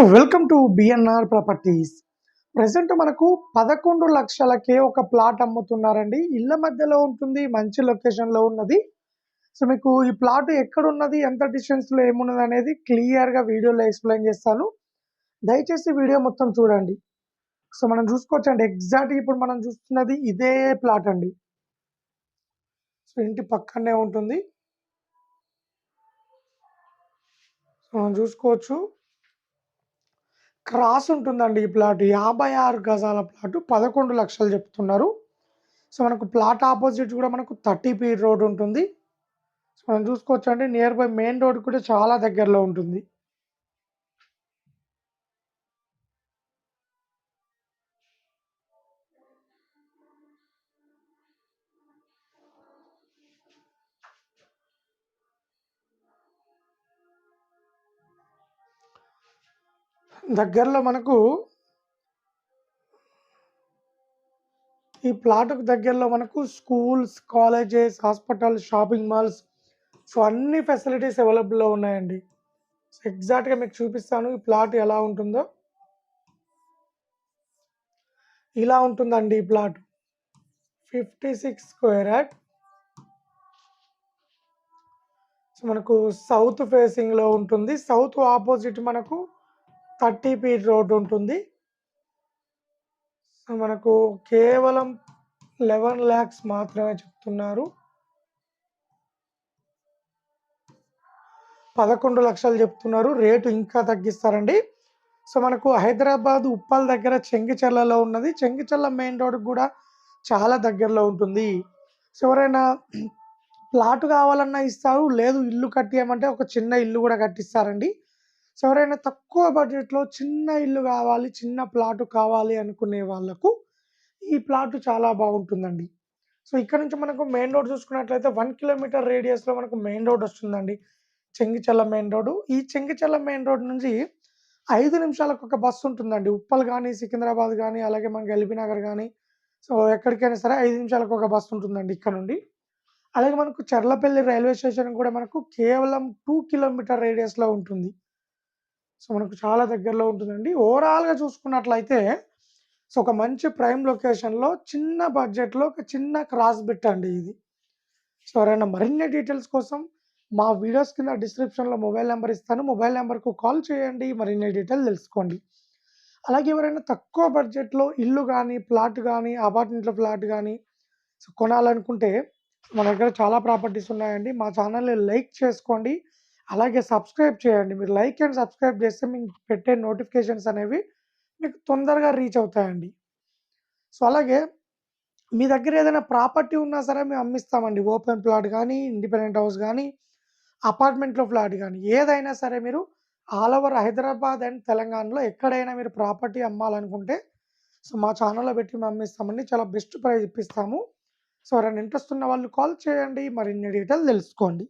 Welcome to BNR properties present మనకు పదకొండు లక్షలకే ఒక ప్లాట్ అమ్ముతున్నారండి. ఇళ్ళ మధ్యలో ఉంటుంది మంచి లొకేషన్లో ఉన్నది. సో మీకు ఈ ప్లాట్ ఎక్కడున్నది ఎంత డిస్టెన్స్లో ఏమున్నది అనేది క్లియర్గా వీడియోలో ఎక్స్ప్లెయిన్ చేస్తాను. దయచేసి వీడియో మొత్తం చూడండి. సో మనం చూసుకోవచ్చు అండి ఇప్పుడు మనం చూస్తున్నది ఇదే ప్లాట్ అండి. సో ఇంటి పక్కనే ఉంటుంది. సో మనం చూసుకోవచ్చు. క్రాస్ ఉంటుందండి ఈ ప్లాట్. యాభై ఆరు గజాల ప్లాట్ పదకొండు లక్షలు చెప్తున్నారు. సో మనకు ప్లాట్ ఆపోజిట్ కూడా మనకు థర్టీ ఫీట్ రోడ్ ఉంటుంది. సో మనం చూసుకోవచ్చు అంటే నియర్ బై మెయిన్ రోడ్ కూడా చాలా దగ్గరలో ఉంటుంది. దగ్గరలో మనకు ఈ ప్లాట్కు దగ్గరలో మనకు schools colleges hospital shopping malls. So అన్ని ఫెసిలిటీస్ అవైలబుల్లో ఉన్నాయండి. సో ఎగ్జాక్ట్గా మీకు చూపిస్తాను ఈ ప్లాట్ ఎలా ఉంటుందో. ఇలా ఉంటుందండి ఈ plot. Fifty six square yard so మనకు సౌత్ ఫేసింగ్లో ఉంటుంది. సౌత్ ఆపోజిట్ మనకు థర్టీ ఫీట్ రోడ్ ఉంటుంది. సో మనకు కేవలం లెవెన్ ల్యాక్స్ మాత్రమే చెప్తున్నారు. పదకొండు లక్షలు చెప్తున్నారు. రేటు ఇంకా తగ్గిస్తారండి. సో మనకు హైదరాబాద్ ఉప్పల్ దగ్గర చెంగిచెర్లలో ఉన్నది. చెంగిచెర్ల మెయిన్ రోడ్ కూడా చాలా దగ్గరలో ఉంటుంది. సో ఎవరైనా ప్లాట్ కావాలన్నా ఇస్తారు. లేదు ఇల్లు కట్టియమంటే ఒక చిన్న ఇల్లు కూడా కట్టిస్తారండి. సో ఎవరైనా తక్కువ బడ్జెట్లో చిన్న ఇల్లు కావాలి చిన్న ప్లాటు కావాలి అనుకునే వాళ్ళకు ఈ ప్లాట్ చాలా బాగుంటుందండి. సో ఇక్కడ నుంచి మనకు మెయిన్ రోడ్ చూసుకున్నట్లయితే వన్ కిలోమీటర్ రేడియస్లో మనకు మెయిన్ రోడ్ వస్తుందండి. చెంగిచెల్ల మెయిన్ రోడ్డు ఈ చెంగిచెల్ల మెయిన్ రోడ్ నుంచి ఐదు నిమిషాలకు ఒక బస్సు ఉంటుందండి. ఉప్పల్ కానీ సికింద్రాబాద్ కానీ అలాగే మనకి ఎల్బీ నగర్ కానీ సో ఎక్కడికైనా సరే ఐదు నిమిషాలకు ఒక బస్సు ఉంటుందండి ఇక్కడ నుండి. అలాగే మనకు చర్లపల్లి రైల్వే స్టేషన్ కూడా మనకు కేవలం టూ కిలోమీటర్ రేడియస్లో ఉంటుంది. సో మనకు చాలా దగ్గరలో ఉంటుందండి. ఓవరాల్గా చూసుకున్నట్లయితే సో ఒక మంచి ప్రైమ్ లొకేషన్లో చిన్న బడ్జెట్లో ఒక చిన్న క్రాస్ బిట్ అండి ఇది. సో ఎవరైనా మరిన్ని డీటెయిల్స్ కోసం మా వీడియోస్ కింద డిస్క్రిప్షన్లో మొబైల్ నెంబర్ ఇస్తాను. మొబైల్ నెంబర్కు కాల్ చేయండి మరిన్ని డీటెయిల్ తెలుసుకోండి. అలాగే ఎవరైనా తక్కువ బడ్జెట్లో ఇల్లు కానీ ప్లాట్ కానీ అపార్ట్మెంట్లో ఫ్లాట్ కానీ సో కొనాలనుకుంటే మన దగ్గర చాలా ప్రాపర్టీస్ ఉన్నాయండి. మా ఛానల్ని లైక్ చేసుకోండి. అలాగే సబ్స్క్రైబ్ చేయండి. మీరు లైక్ అండ్ సబ్స్క్రైబ్ చేస్తే మీకు పెట్టే నోటిఫికేషన్స్ అనేవి మీకు తొందరగా రీచ్ అవుతాయండి. సో అలాగే మీ దగ్గర ఏదైనా ప్రాపర్టీ ఉన్నా సరే మేము అమ్మిస్తామండి. ఓపెన్ ప్లాట్ కానీ ఇండిపెండెంట్ హౌస్ కానీ అపార్ట్మెంట్లో ఫ్లాట్ కానీ ఏదైనా సరే మీరు ఆల్ ఓవర్ హైదరాబాద్ అండ్ తెలంగాణలో ఎక్కడైనా మీరు ప్రాపర్టీ అమ్మాలనుకుంటే సో మా ఛానల్లో పెట్టి మేము అమ్మిస్తామండి. చాలా బెస్ట్ ప్రైస్ ఇప్పిస్తాము. సో ఎవరైనా ఇంట్రెస్ట్ ఉన్న వాళ్ళు కాల్ చేయండి. మరిన్ని డీటెయిల్ తెలుసుకోండి.